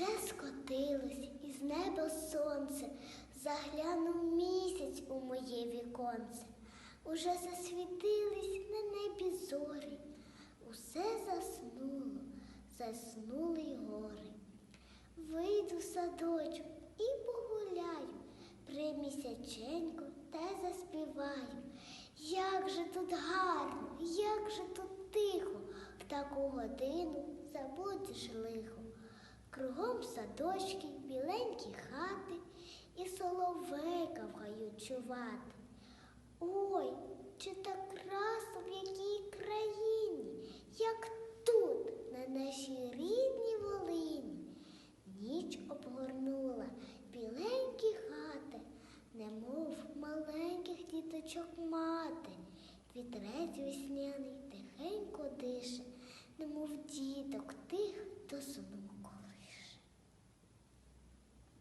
Вже скотилось із неба сонце, заглянув місяць у моє віконце. Уже засвітились на небі зорі, усе заснуло, заснули й гори. Вийду в садочок і погуляю, при місяченьку та заспіваю. Як же тут гарно, як же тут тихо, в таку годину забудеш лихо. Садочки, біленькі хати і соловейка в гаю чувати. Ой, чи так красно в якій країні, як тут, на нашій рідній Волині. Ніч обгорнула біленькі хати, немов маленьких діточок мати. Вітрець весняний тихенько дише, немов діток тих до сну